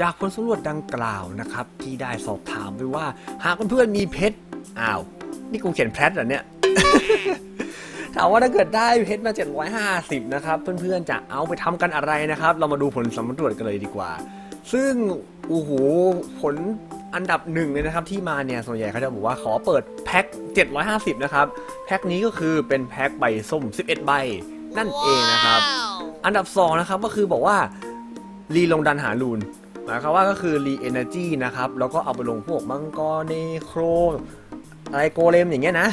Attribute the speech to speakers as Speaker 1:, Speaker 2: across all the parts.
Speaker 1: จากผลสำรวจดังกล่าวนะครับ ที่ได้สอบถามไปว่า หากเพื่อนๆมีเพชรอ้าว นี่กูเขียนแพทเหรอเนี่ยถามว่าถ้าเกิดได้เพชรมา 750 นะครับ เพื่อนๆจะเอาไปทำกันอะไรนะครับ เรามาดูผลสำรวจกันเลยดีกว่า ซึ่งโอ้โหผลอันดับหนึ่งเลยนะครับที่มาเนี่ยส่วนใหญ่เขาจะบอกว่าขอเปิดแพ็ค 750 นะครับ แพ็คนี้ก็คือเป็นแพ็คใบส้ม 11 ใบ นั่นเองนะครับ อันดับ 2 นะครับก็คือบอกว่ารีลงดันหารูน หมายความว่าก็คือรีเอเนจีนะครับ แล้วก็เอาไปลงพวกมังกรเนโครอะไรโกเลมอย่างเงี้ยนะ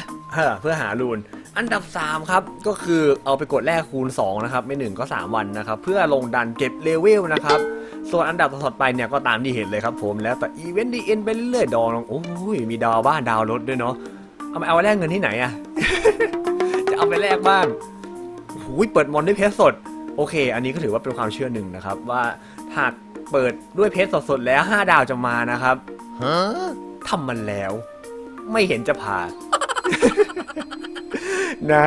Speaker 1: เพื่อหารูน อันดับ 3 ครับ ก็คือเอาไปกดแลกคูณ 2 นะครับ ไม่1ก็ 3 วันนะครับ เพื่อลงดันเก็บเลเวลนะครับ ส่วนอันดับต่อไปเนี่ยก็ตามที่เห็นเลยครับผมแล้วแต่อีเวนต์ดีเอ็นไปเรื่อยๆดองโอ้ยมีดาวบ้านดาวรถด้วยเนาะเอาไปเอาไปแลกเงินที่ไหนอะจะเอาไปแลกบ้างหูยเปิดมอนด้วยเพชรสด โอเค อันนี้ก็ถือว่าเป็นความเชื่อหนึ่งนะครับว่าหาก เปิดด้วยเพชรสดๆแล้ว 5 ดาวจะมานะครับทำมันแล้ว ไม่เห็นจะผ่านนะ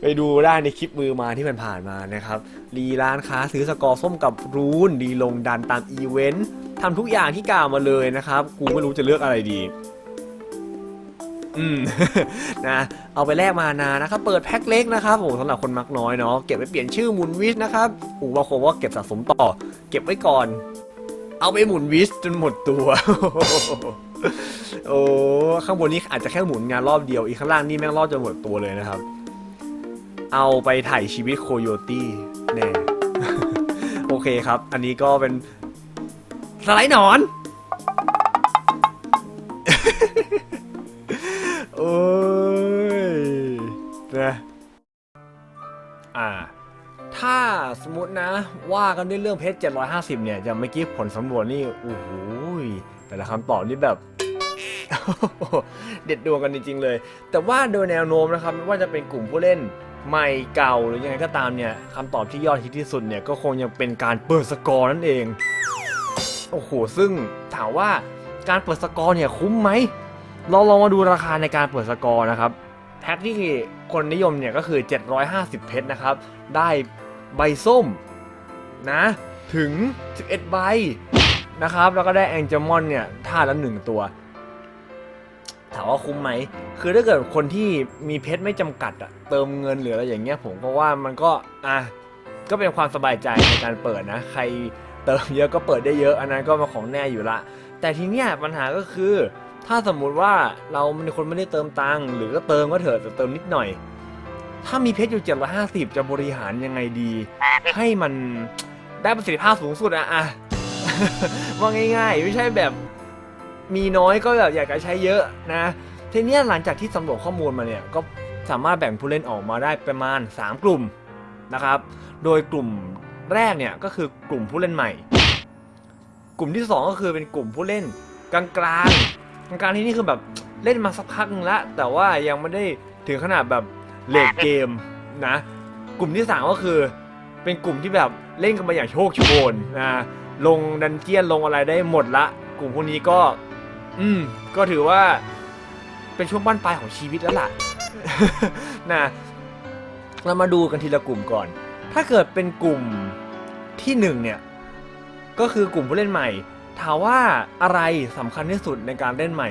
Speaker 1: ไปดูได้ในคลิปมือมาที่มันผ่านมานะครับ รีร้านค้าซื้อสกอร์ส้มกับรูนรีลงดันตามอีเวนต์ทำทุกอย่างที่กล่าวมาเลยนะครับ กูไม่รู้จะเลือกอะไรดี อืมนะเอาไปแลกมานานะครับเปิดแพ็คเล็กนะครับโอ้สำหรับคนมักน้อยเนาะเก็บไว้เปลี่ยนชื่อหมุนวิสนะครับอูบางคนว่าเก็บสะสมต่อ เก็บไว้ก่อน เอาไปหมุนวิสจนหมดตัวโอ้ข้างบนนี้อาจจะแค่หมุนงานรอบเดียวอีกข้างล่างนี่แม่งรอบจนหมดตัวเลยนะครับ เอาไปถ่ายชีวิตโคโยตี้แน่โอเคครับ อันนี้ก็เป็นสไลด์หนอน กันด้วยเรื่องเพชร 750 เนี่ยจะไม่กี้ผลสำรวจนี่โอ้โหแต่ละคำตอบนี่แบบ เด็ดดวงกันจริงๆเลย แต่ว่าโดยแนวโน้มนะครับไม่ว่าจะเป็นกลุ่มผู้เล่นใหม่เก่าหรือยังไงก็ตามเนี่ยคำตอบที่ยอดฮิตที่สุดเนี่ยก็คงยังเป็นการเปิดสกอร์นั่นเอง โอ้โห ซึ่งถามว่าการเปิดสกอร์เนี่ยคุ้มไหม เราลองมาดูราคาในการเปิดสกอร์นะครับแพ็คที่คนนิยมเนี่ยก็คือ 750 เพชรนะครับ ได้ใบส้ม นะ ถึง 11 ใบนะครับ แล้วก็ได้แองเจลมอนเนี่ยท่าละหนึ่งตัว ถามว่าคุ้มไหม คือถ้าเกิดคนที่มีเพชรไม่จำกัดอะเติมเงินหรืออะไรอย่างเงี้ยผมก็ว่ามันก็อะก็เป็นความสบายใจในการเปิดนะ ใครเติมเยอะก็เปิดได้เยอะอันนั้นก็มาของแน่อยู่ละ แต่ทีเนี้ยปัญหาก็คือ ถ้าสมมุติว่าเราเป็นคนไม่ได้เติมตังค์หรือก็เติมก็เถอะแต่เติมนิดหน่อย ถ้ามีเพชรอยู่750 จะบริหารยังไงดี ให้มัน ได้ประสิทธิภาพสูงสุดอะอะว่าง่ายๆ ไม่ใช่แบบมีน้อยก็แบบอยากจะใช้เยอะนะทีนี้หลังจากที่สำรวจข้อมูลมาเนี่ยก็สามารถแบ่งผู้เล่นออกมาได้ประมาณ 3 กลุ่มนะครับ โดยกลุ่มแรกเนี่ยก็คือกลุ่มผู้เล่นใหม่ กลุ่มที่ 2 ก็คือเป็นกลุ่มผู้เล่นกลางๆกลางๆที่นี่คือแบบเล่นมาสักพักนึงละแต่ว่ายังไม่ได้ถึงขนาดแบบเลดเกมนะ กลุ่มที่ 3 ก็คือเป็นกลุ่มที่แบบ เล่นกันมาอย่างโชคโชนนะลงดันเจียนลงอะไรได้หมดละ กลุ่มพวกนี้ก็ อืม ก็ถือว่า เป็นช่วงบ้านปลายของชีวิตแล้วล่ะนะเรามาดูกันทีละกลุ่มก่อน ถ้าเกิดเป็นกลุ่มที่หนึ่งเนี่ย ก็คือกลุ่มผู้เล่นใหม่ ถามว่าอะไรสำคัญที่สุดในการเล่นใหม่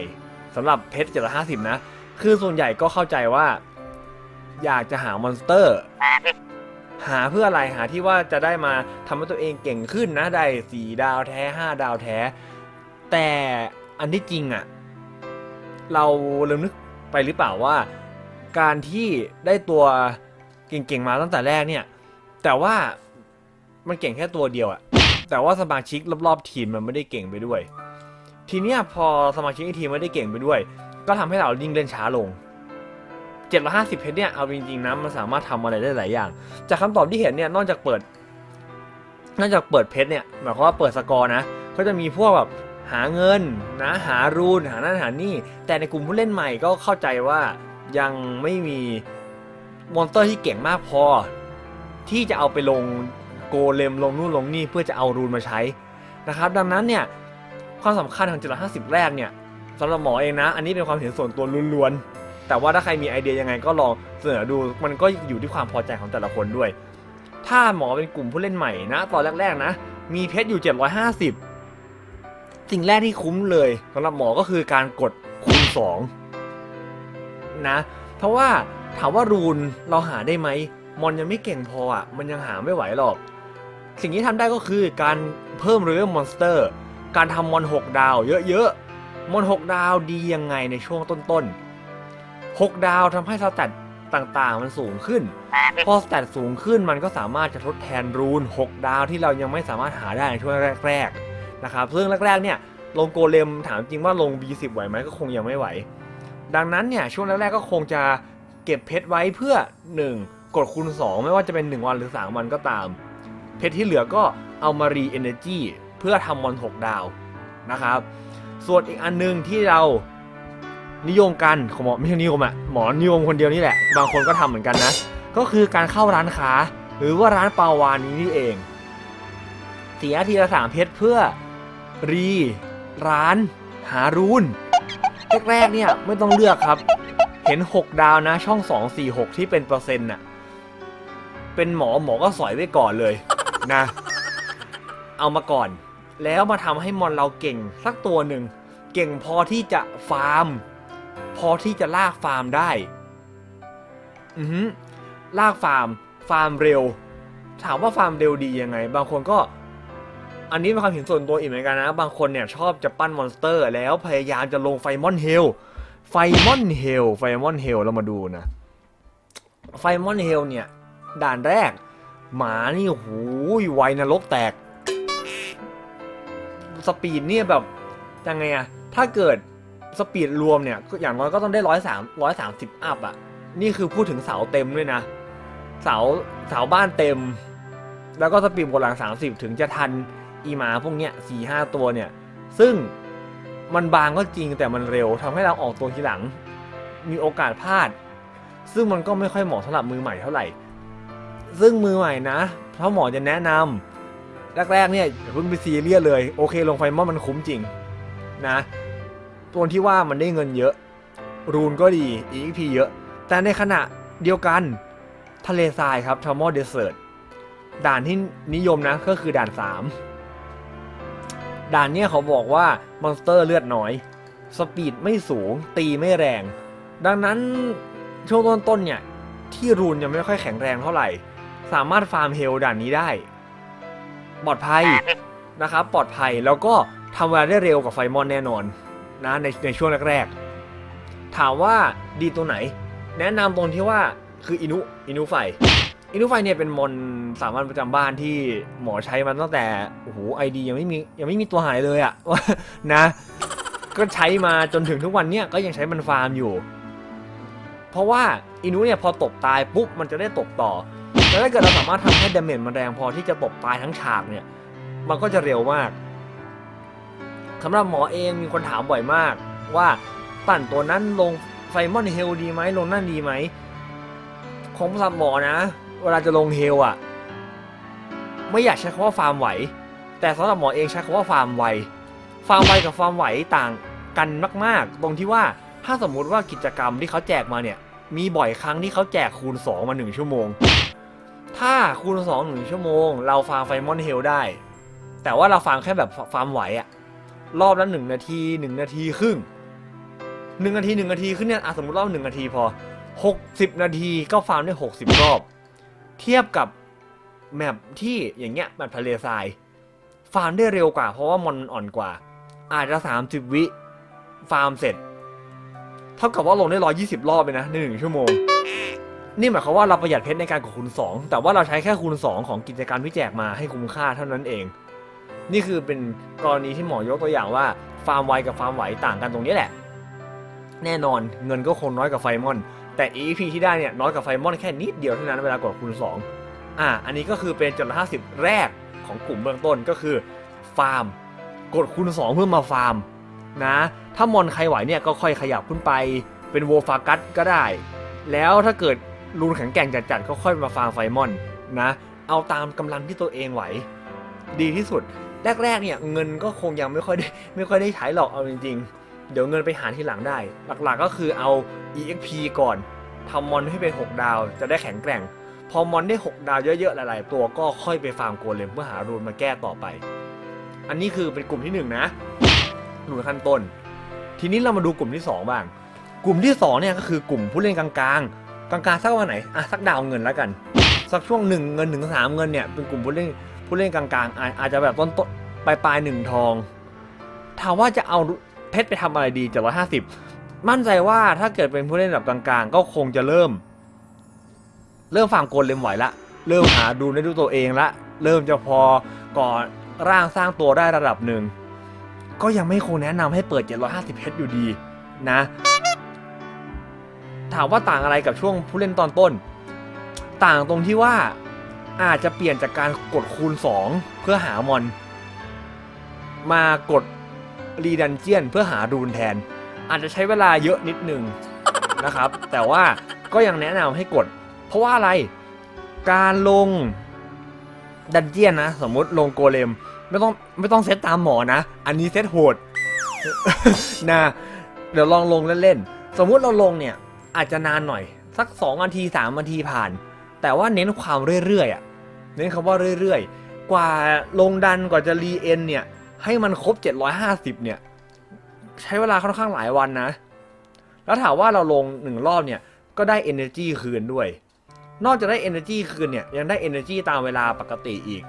Speaker 1: สำหรับเพชร750นะ คือส่วนใหญ่ก็เข้าใจว่า อยากจะหามอนสเตอร์ หาเพื่ออะไรหาที่ว่าจะได้มาทำให้ตัวเองเก่งขึ้นนะได้สี่ดาวแท้ห้าดาวแท้ แต่อันที่จริงอะ่ะเราลืมนึกไปหรือเปล่าว่า การที่ได้ตัวเก่งๆมาตั้งแต่แรกเนี่ย แต่ว่ามันเก่งแค่ตัวเดียวอะแต่ว่าสมาชิกรอบๆทีมมันไม่ได้เก่งไปด้วย ทีเนี้ยพอสมาชิกในทีมไม่ได้เก่งไปด้วย ก็ทำให้เรายิ่งเล่นช้าลง 750เพชรเนี่ยเอาจริงๆนะมันสามารถทำอะไรได้หลายอย่าง จากคำตอบที่เห็นเนี่ยนอกจากเปิด นอกจากเปิดเพชรเนี่ยหมายความว่าเปิดสกอร์นะ ก็จะมีพวกแบบหาเงินนะหารูนหานั่นหานี่ แต่ในกลุ่มผู้เล่นใหม่ก็เข้าใจว่ายังไม่มีมอนสเตอร์ที่เก่งมากพอ ที่จะเอาไปลงโกเลมลงนู่นลงนี่เพื่อจะเอารูนมาใช้นะครับ ดังนั้นเนี่ยความสำคัญของ750 แรกเนี่ยสำหรับหมอเองนะ อันนี้เป็นความเห็นส่วนตัวล้วนๆ แต่ว่าถ้าใครมีไอเดียยังไงก็ลองเสนอดู มันก็อยู่ที่ความพอใจของแต่ละคนด้วย ถ้าหมอเป็นกลุ่มผู้เล่นใหม่นะตอนแรกๆนะ มีเพชรอยู่ 750 สิ่งแรกที่คุ้มเลยสำหรับหมอก็คือการกดคูณ2นะ เพราะว่าถามว่ารูนเราหาได้ไหมมอนยังไม่เก่งพออะ มันยังหาไม่ไหวหรอก สิ่งที่ทำได้ก็คือการเพิ่มเรือมอนสเตอร์ การทำมอน 6 ดาว เยอะๆ มอน 6 ดาวดียังไงในช่วงต้นๆ 6 ดาวทำให้สแตทต่างๆ มันสูงขึ้น พอสแตทสูงขึ้นมันก็สามารถจะทดแทนรูน 6 ดาวที่เรายังไม่สามารถหาได้ในช่วงแรกๆนะครับซึ่งแรกๆเนี่ยลงโกเลมถามจริงว่าลง B10 ไหวไหมก็คงยังไม่ไหว ดังนั้นเนี่ยช่วงแรกๆก็คงจะเก็บเพชรไว้เพื่อ 1 กดคูณ 2 ไม่ว่าจะเป็น 1 วันหรือ 3 วันก็ตาม เพชรที่เหลือก็เอามารีเอเนจีเพื่อทำมอน 6 ดาวนะครับ ส่วนอีกอันหนึงที่เรา นิยมกันของหมอไม่ใช่นิยมอะหมอนิยมคนเดียวนี่แหละ บางคนก็ทำเหมือนกันนะ ก็คือการเข้าร้านค้า หรือว่าร้านปาวานนี้นี่เองเสียทีละสามเพชรเพื่อรี ร้าน หารูนแรกๆเนี่ยไม่ต้องเลือกครับ เห็น 6 ดาวนะช่อง 2 4 6 ที่เป็นเปอร์เซ็นต์น่ะเป็นหมอหมอก็สอยไว้ก่อนเลยนะ เอามาก่อน แล้วมาทำให้มอนเราเก่งสักตัวหนึ่ง เก่งพอที่จะฟาร์ม อที่จะลากฟาร์มได้ อือฮึลากฟาร์ม ฟาร์มเร็ว ถามว่าฟาร์มเร็วดียังไง บางคนก็ อันนี้เป็นความเห็นส่วนตัวอีกเหมือนกันนะ บางคนเนี่ยชอบจะปั้นมอนสเตอร์ แล้วพยายามจะลงไฟมอนเฮล ไฟมอนเฮล ไฟมอนเฮล เรามาดูนะ ไฟมอนเฮลเนี่ย ด่านแรก หมานี่โอ้โหไวนรกแตก สปีดเนี่ยแบบยังไงอะถ้าเกิด สปีดรวมเนี่ยอย่างน้อยก็ต้องได้ร้อยสามร้อยสามสิบอัพอะนี่คือพูดถึงเสาเต็มด้วยนะ เสาเสาบ้านเต็ม แล้วก็สปีดบนหลัง30ถึงจะทันอีหมาพวกเนี้ยสี่ห้าตัวเนี่ย ซึ่งมันบางก็จริงแต่มันเร็วทำให้เราออกตัวทีหลัง มีโอกาสพลาด ซึ่งมันก็ไม่ค่อยเหมาะสำหรับมือใหม่เท่าไหร่ ซึ่งมือใหม่นะเพราะหมอจะแนะนำแรกๆเนี่ยอย่าเพิ่งไปซีเรียสเลย โอเค ลงไฟมอนมันคุ้มจริงนะ ตัวที่ว่ามันได้เงินเยอะ รูนก็ดี EXP เยอะ แต่ในขณะเดียวกันทะเลทรายครับทอมอเดสเซิร์ตด่านที่นิยมนะก็คือด่าน 3 ด่านเนี้ยเขาบอกว่ามอนสเตอร์เลือดน้อย สปีดไม่สูง ตีไม่แรง ดังนั้นช่วงต้นๆเนี่ยที่รูนยังไม่ค่อยแข็งแรงเท่าไหร่ สามารถฟาร์มเฮลด่านนี้ได้ ปลอดภัยนะครับ ปลอดภัยแล้วก็ทำเวลาได้เร็วกว่าไฟมอนแน่นอน นะในในช่วงแรกๆ ถามว่าดีตัวไหน แนะนำตรงที่ว่าคืออินุอินุไฟอินุไฟเนี่ยเป็นมอนสามัญประจำบ้านที่หมอใช้มันตั้งแต่โอ้โหไอดียังไม่มียังไม่มีตัวหายเลยอะนะ ก็ใช้มาจนถึงทุกวันเนี่ยก็ยังใช้มันฟาร์มอยู่ เพราะว่าอินุเนี่ยพอตบตายปุ๊บมันจะได้ตบต่อแล้วถ้าเกิดเราสามารถทำให้ดาเมจมันแรงพอที่จะตบตายทั้งฉากเนี่ย มันก็จะเร็วมาก สำหรับหมอเองมีคนถามบ่อยมาก ว่าปั่นตัวนั้นลงไฟมอนเฮลดีไหมลงนั่นดีไหมของสำหรับหมอนะ เวลาจะลงเฮลอะไม่อยากใช้คำว่าฟาร์มไหว แต่สำหรับหมอเองใช้คำว่าฟาร์มไวฟาร์มไวกับฟาร์มไหวต่างกันมาก ๆ ตรงที่ว่าถ้าสมมุติว่ากิจกรรมที่เขาแจกมาเนี่ย มีบ่อยครั้งที่เขาแจกคูณ 2 มา 1 ชั่วโมง ถ้าคูณ2 1ชั่วโมง เราฟาร์มไฟมอนเฮลได้ แต่ว่าเราฟาร์มแค่แบบฟาร์มไหวอะ รอบละหนึ่งนาทีหนึ่งนาทีครึ่งหนึ่งนาทีหนึ่งนาทีขึ้นเนี่ยอะสมมติรอบหนึ่งนาทีพอหกสิบนาทีก็ฟาร์มได้หกสิบรอบ เทียบกับแมปที่อย่างเงี้ยแมปทะเลทรายฟาร์มได้เร็วกว่า เพราะว่ามอนมันอ่อนกว่า อาจจะสามสิบวิฟาร์มเสร็จ เท่ากับว่าลงได้ร้อยี่สิบรอบเลยนะในหนึ่งชั่วโมง นี่หมายความว่าเราประหยัดเพชรในการกดคูณสองแต่ว่าเราใช้แค่คูณสองของกิจการที่แจกมาให้คุ้มค่าเท่านั้นเอง นี่คือเป็นกรณีที่หมอยกตัวอย่างว่าฟาร์มไวกับฟาร์มไหวต่างกันตรงนี้แหละ แน่นอนเงินก็คงน้อยกว่าไฟมอน แต่ EP ที่ได้เนี่ยน้อยกว่าไฟมอนแค่นิดเดียวเท่านั้นเวลากดคูณ2อะอันนี้ก็คือเป็นจุดละ50แรกของกลุ่มเบื้องต้นก็คือฟาร์ม กดคูณ2เพื่อมาฟาร์มนะถ้ามอนใครไหวเนี่ยก็ค่อยขยับขึ้นไปเป็นโวฟากัสก็ได้ แล้วถ้าเกิดรูนแข็งแกร่งจัดๆก็ค่อยมาฟาร์มไฟมอนนะเอาตามกำลังที่ตัวเองไหว ดีที่สุด แรกๆเนี่ยเงินก็คงยังไม่ค่อยได้ไม่ค่อยได้ใช้หรอกเอาจริงๆ เดี๋ยวเงินไปหาที่หลังได้ หลักๆก็คือเอา EXP ก่อนทำมอนให้เป็น 6 ดาวจะได้แข็งแกร่ง พอมอนได้ 6 ดาวเยอะๆ หลายๆ ตัวก็ค่อยไปฟาร์มโกเลมเพื่อหารูนมาแก้ต่อไป อันนี้คือเป็นกลุ่มที่ 1 นะรูนขั้นต้น ทีนี้เรามาดูกลุ่มที่ 2 บ้าง กลุ่มที่2เนี่ยก็คือกลุ่มผู้เล่นกลางๆ กลางๆสักวันไหนอะสักดาวเงินแล้วกัน สักช่วงหนึ่งเงินถึงสามเงินเนี่ยเป็นกลุ่มผู้เล่น ผู้เล่นกลางๆ อาจจะแบบต้นต้นปลายปลายๆหนึ่งทอง ถามว่าจะเอาเพชรไปทำอะไรดีเจ็ดร้อยห้าสิบมั่นใจว่าถ้าเกิดเป็นผู้เล่นแบบกลางๆ ก็คงจะเริ่ม เริ่มฟาร์มโกลเลมไหวละ เริ่มหาดูได้ด้วยตัวเองละ เริ่มจะพอก่อนร่างสร้างตัวได้ระดับหนึ่ง ก็ยังไม่คงแนะนำให้เปิด 750เพชรอยู่ดีนะ ถามว่าต่างอะไรกับช่วงผู้เล่นตอนต้น ต่างตรงที่ว่า อาจจะเปลี่ยนจากการกดคูณ 2 เพื่อหามอน มากดรีดันเจียนเพื่อหารูนแทน อาจจะใช้เวลาเยอะนิดนึงนะครับ แต่ว่าก็ยังแนะนำให้กด เพราะว่าอะไรการลงดันเจียนนะ สมมติลงโกเลม ไม่ต้องไม่ต้องเซตตามหมอนะ อันนี้เซตโหดนะเดี๋ยวลองลงเล่นๆ สมมุติเราลงเนี่ย อาจจะนานหน่อย สัก2นาที3นาทีผ่าน แต่ว่าเน้นความเรื่อยๆอะ เน้นคำว่าเรื่อยๆ กว่าลงดันกว่าจะรีเอ็นเนี่ย ให้มันครบ 750 เนี่ย ใช้เวลาค่อนข้างหลายวันนะ แล้วถามว่าเราลงหนึ่งรอบเนี่ย ก็ได้ energy คืนด้วย นอกจากได้ energy คืนเนี่ย ยังได้ energy ตามเวลาปกติอีก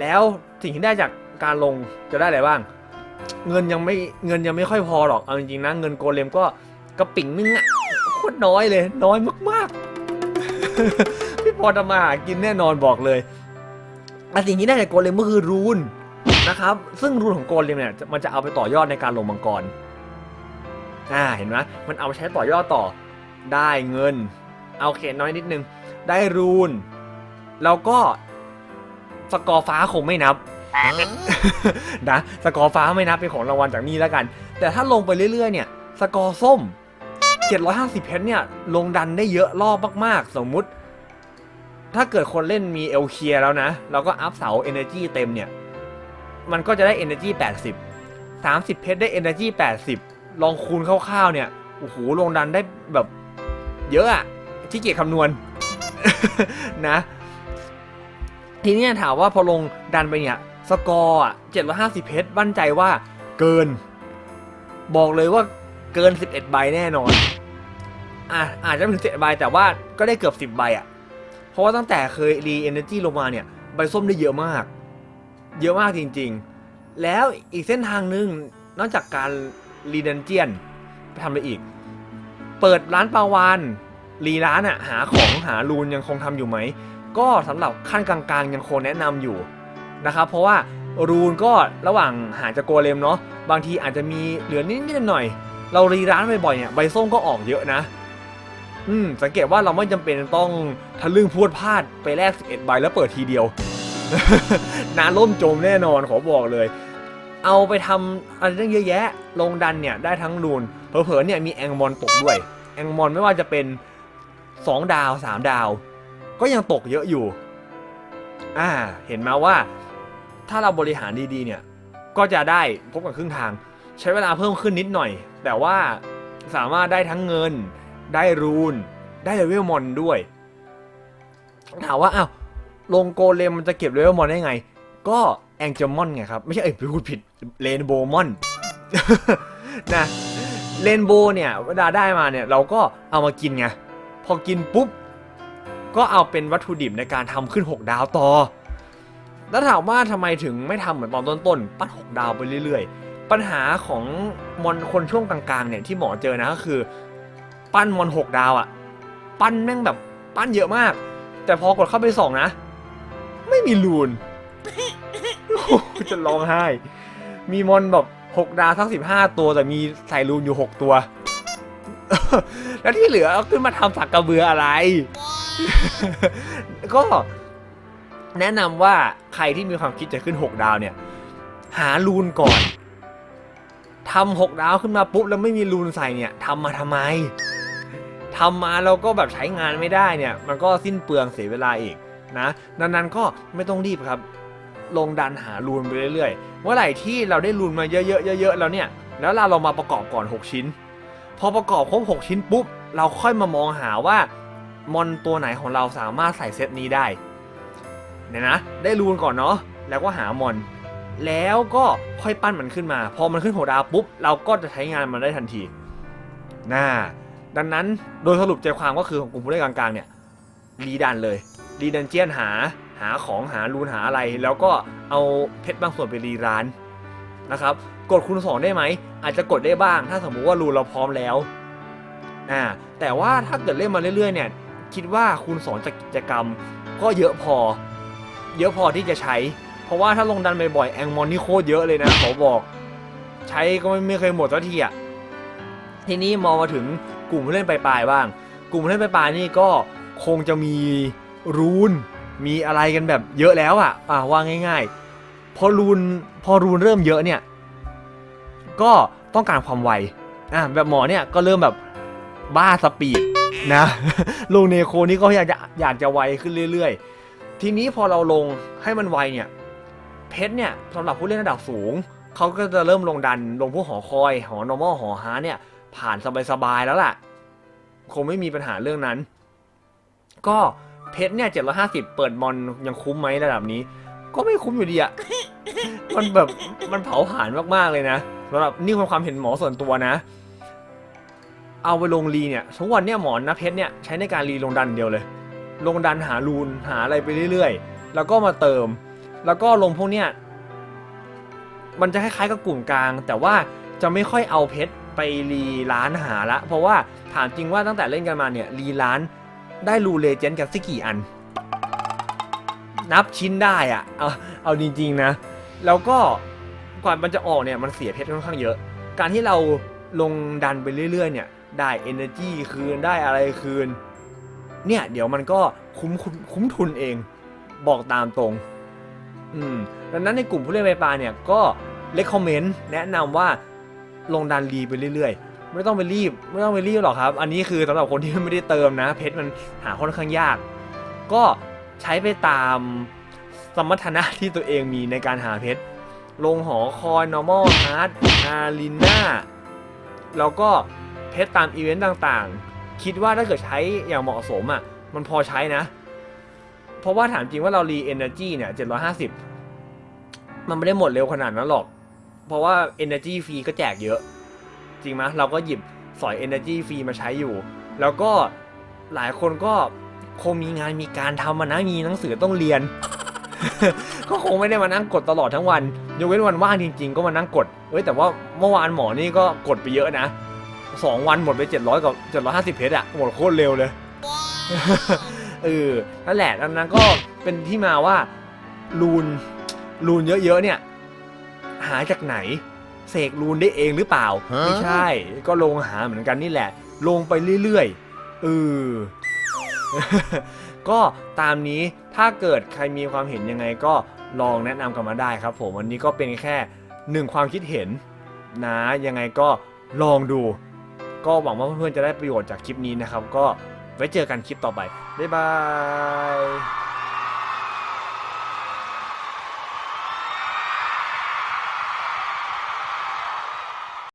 Speaker 1: แล้วสิ่งที่ได้จากการลงจะได้อะไรบ้าง เงินยังไม่เงินยังไม่ค่อยพอหรอกเอาจริงๆนะเงินโกเลมก็กระปิ่งนึงอะโคตรน้อยเลย น้อยมากๆ พอทำมาหากินแน่นอนบอกเลยอันสิ่งที่ได้จากโกเลมก็คือรูนนะครับ ซึ่งรูนของโกเลมเนี่ยมันจะเอาไปต่อยอดในการลงมังกรอ่าเห็นไหมมันเอาไปใช้ต่อยอดต่อได้เงิน เอาเขตน้อยนิดนึง ได้รูน แล้วก็สกอร์ฟ้าคงไม่นับนะสกอร์ฟ้าไม่นับเป็นของรางวัลจากนี่แล้วกัน แต่ถ้าลงไปเรื่อยๆ เนี่ย สกอร์ส้ม 750 เพชรเนี่ย ลงดันได้เยอะรอบมากๆ สมมุติ ถ้าเกิดคนเล่นมีเอลเคียแล้วนะแล้วก็อัพเสา Energy เต็มเนี่ย มันก็จะได้ Energy 80 30 เพชรได้ Energy 80 ลองคูณคร่าวๆเนี่ยโอ้โหลงดันได้แบบเยอะอะที่เกียจคำนวณ นะ ทีนี้ถามว่าพอลงดันไปเนี่ย สกอร์อะ750 เพชรมั่นใจว่าเกิน บอกเลยว่าเกิน 11 ใบแน่นอน อะอาจจะไม่ถึง11ใบแต่ว่าก็ได้เกือบ 10 ใบอะ ราะว่าตั้งแต่เคยรีเอเนจีลงมาเนี่ยใบส้มได้เยอะมาก เยอะมากจริงๆ แล้วอีกเส้นทางหนึ่งนอกจากการรีดันเจียนไปทำอะไรอีก เปิดร้านปลาวานรีร้านอะหาของหารูนยังคงทำอยู่ไหม ก็สำหรับขั้นกลางๆยังคงแนะนำอยู่นะครับเพราะว่ารูนก็ระหว่างหาจะโกเลมเนาะบางทีอาจจะมีเหลือนิดๆหน่อย เรารีร้านบ่อยๆเนี่ยใบส้มก็ออกเยอะนะ อืมสังเกตว่าเราไม่จำเป็นต้องทะลึ่งพรวดพลาดไปแลก11ใบแล้วเปิดทีเดียวนาล่มจมแน่นอนขอบอกเลย เอาไปทำอะไรตั้งเยอะแยะ ลงดันเนี่ยได้ทั้งรูนเผลอๆเนี่ยมีแองมอนตกด้วย แองมอนไม่ว่าจะเป็น 2 ดาว 3 ดาว ก็ยังตกเยอะอยู่ อ่า เห็นมาว่า ถ้าเราบริหารดีๆ เนี่ย ก็จะได้พบกับครึ่งทาง ใช้เวลาเพิ่มขึ้นนิดหน่อย แต่ว่าสามารถได้ทั้งเงิน ได้รูน ได้เลเวลมอนด้วย ถามว่าอ้าวลงโกเลมมันจะเก็บเลเวลมอนได้ไง ก็แองเจลมอนไงครับ ไม่ใช่เอ้ยพูดผิดเรนโบมอนนะเรนโบเนี่ยเวลาได้มาเนี่ยเราก็เอามากินไง พอกินปุ๊บ ก็เอาเป็นวัตถุดิบในการทำขึ้น 6 ดาวต่อ แล้วถามว่าทำไมถึงไม่ทำเหมือนตอนต้นๆ ปั้น 6 ดาวไปเรื่อยๆ ปัญหาของมอนคนช่วงกลางๆเนี่ยที่หมอเจอนะก็คือ ปั้นมอน6ดาวอะปั้นแม่งแบบปั้นเยอะมาก แต่พอกดเข้าไปส่องนะ ไม่มีรูนจะร้องไห้ มีมอนแบบ6ดาวทั้ง15ตัวแต่มีใส่รูนอยู่6ตัว แล้วที่เหลือเอาขึ้นมาทำสักกระเบืออะไร ก็แนะนำว่าใครที่มีความคิดจะขึ้น6ดาวเนี่ย หารูนก่อนทำ6ดาวขึ้นมาปุ๊บแล้วไม่มีรูนใส่เนี่ยทำมาทำไม ทำมาแล้วก็แบบใช้งานไม่ได้เนี่ย มันก็สิ้นเปลืองเสียเวลาอีกนะดังนั้นก็ไม่ต้องรีบครับ ลงดันหารูนไปเรื่อยๆ เมื่อไหร่ที่เราได้รูนมาเยอะๆเยอะๆแล้วเนี่ย แล้วเราลองมาประกอบก่อน 6 ชิ้น พอประกอบครบ6 ชิ้นปุ๊บ เราค่อยมามองหาว่ามอนตัวไหนของเราสามารถใส่เซตนี้ได้เนี่ยนะ ได้รูนก่อนเนาะแล้วก็หามอน แล้วก็ค่อยปั้นมันขึ้นมา พอมันขึ้นหกดาวปุ๊บ เราก็จะใช้งานมันได้ทันทีน่า ดังนั้นโดยสรุปใจความก็คือของกลุ่มผู้เล่นกลางๆเนี่ยรีดันเลยรีดันเจียนหาหาของหารูนหาอะไร แล้วก็เอาเพชรบางส่วนไปรีร้านนะครับกดคูณสองได้ไหมอาจจะกดได้บ้าง ถ้าสมมุติว่ารูนเราพร้อมแล้วอ่าแต่ว่าถ้าเกิดเล่นมาเรื่อยๆเนี่ยคิดว่าคูณสองจากกิจกรรม ก็เยอะพอ เยอะพอที่จะใช้ เพราะว่าถ้าลงดันบ่อยๆแองมอนนี่โคตรเยอะเลยนะขอบอก ใช้ก็ไม่ไม่เคยหมดสักทีอะทีนี้มองมาถึง กลุ่มผู้เล่นปลายๆบ้าง กลุ่มผู้เล่นปลายๆนี่ก็คงจะมีรูนมีอะไรกันแบบเยอะแล้วอะอ่าว่าง่าย ๆ พอรูนพอรูนเริ่มเยอะเนี่ยก็ต้องการความไวอะแบบหมอเนี่ยก็เริ่มแบบบ้าสปีดนะลงเนโคนี่ก็อยากจะอยากจะไวขึ้นเรื่อย ๆ ทีนี้พอเราลงให้มันไวเนี่ยเพชรเนี่ยสำหรับผู้เล่นระดับสูงเขาก็จะเริ่มลงดันลงพวกหอคอย หอ normal หอฮาเนี่ย ผ่านสบายๆแล้วล่ะ คงไม่มีปัญหาเรื่องนั้น ก็เพชรเนี่ย750เปิดมอนยังคุ้มไหมระดับนี้ ก็ไม่คุ้มอยู่ดีอะมันแบบมันเผาผลาญมากๆเลยนะสำหรับนี่คือความเห็นหมอส่วนตัวนะ เอาไปลงรีเนี่ยทุกวันเนี่ยหมอนะเพชรเนี่ยใช้ในการรีลงดันเดียวเลย ลงดันหารูนหาอะไรไปเรื่อยๆ แล้วก็มาเติม แล้วก็ลงพวกเนี้ยมันจะคล้ายๆกับกลุ่มกลาง แต่ว่าจะไม่ค่อยเอาเพชร ไปรีร้านหาละ เพราะว่าถามจริงว่าตั้งแต่เล่นกันมาเนี่ยรีร้านได้รูเลเจนด์กันสักกี่อัน นับชิ้นได้อะเอาเอาจริงๆนะ แล้วก็กว่ามันจะออกเนี่ยมันเสียเพชรค่อนข้างเยอะ การที่เราลงดันไปเรื่อยๆ เนี่ย ได้ energy คืนได้อะไรคืน เนี่ย เดี๋ยวมันก็คุ้มคุ้มคุ้มทุนเองบอกตามตรง อืมดังนั้นในกลุ่มผู้เล่นไฟฟ้าเนี่ยก็เล c คอมเมนต์แนะนำว่า ลงดันรีไปเรื่อยๆ ไม่ต้องไปรีบ ไม่ต้องไปรีบหรอกครับ อันนี้คือสำหรับคนที่ไม่ได้เติมนะ เพชรมันหาค่อนข้างยาก ก็ใช้ไปตามสมรรถนะที่ตัวเองมีในการหาเพชร ลงหอคอย normal hard arena แล้วก็เพชรตามอีเวนต์ต่างๆ คิดว่าถ้าเกิดใช้อย่างเหมาะสมอะ มันพอใช้นะ เพราะว่าถามจริงว่าเรารี energy เนี่ย 750 มันไม่ได้หมดเร็วขนาดนั้นหรอก เพราะว่า energy ฟรีก็แจกเยอะ จริงไหมเราก็หยิบสอย energy ฟรีมาใช้อยู่ แล้วก็หลายคนก็คงมีงานมีการทำมานะมีหนังสือต้องเรียน ก็คงไม่ได้มานั่งกดตลอดทั้งวันยกเว้นวันว่างจริง ๆ ก็มานั่งกดเอ้ยแต่ว่าเมื่อวานหมอนี่ก็กดไปเยอะนะสองวันหมดไป700กับ750เพชรอะหมดโคตรเร็วเลยเออนั่นแหละนั้นก็เป็นที่มาว่า รูนรูนเยอะๆเนี่ย หาจากไหน เสกรูนได้เองหรือเปล่า ไม่ใช่ ก็ลงหาเหมือนกันนี่แหละ ลงไปเรื่อยๆเออก็ตามนี้ถ้าเกิดใครมีความเห็นยังไงก็ลองแนะนำกันมาได้ครับ ผมวันนี้ก็เป็นแค่หนึ่งความคิดเห็นนะยังไงก็ลองดู ก็หวังว่าเพื่อนๆจะได้ประโยชน์จากคลิปนี้นะครับ ก็ไว้เจอกันคลิปต่อไป บ๊ายบาย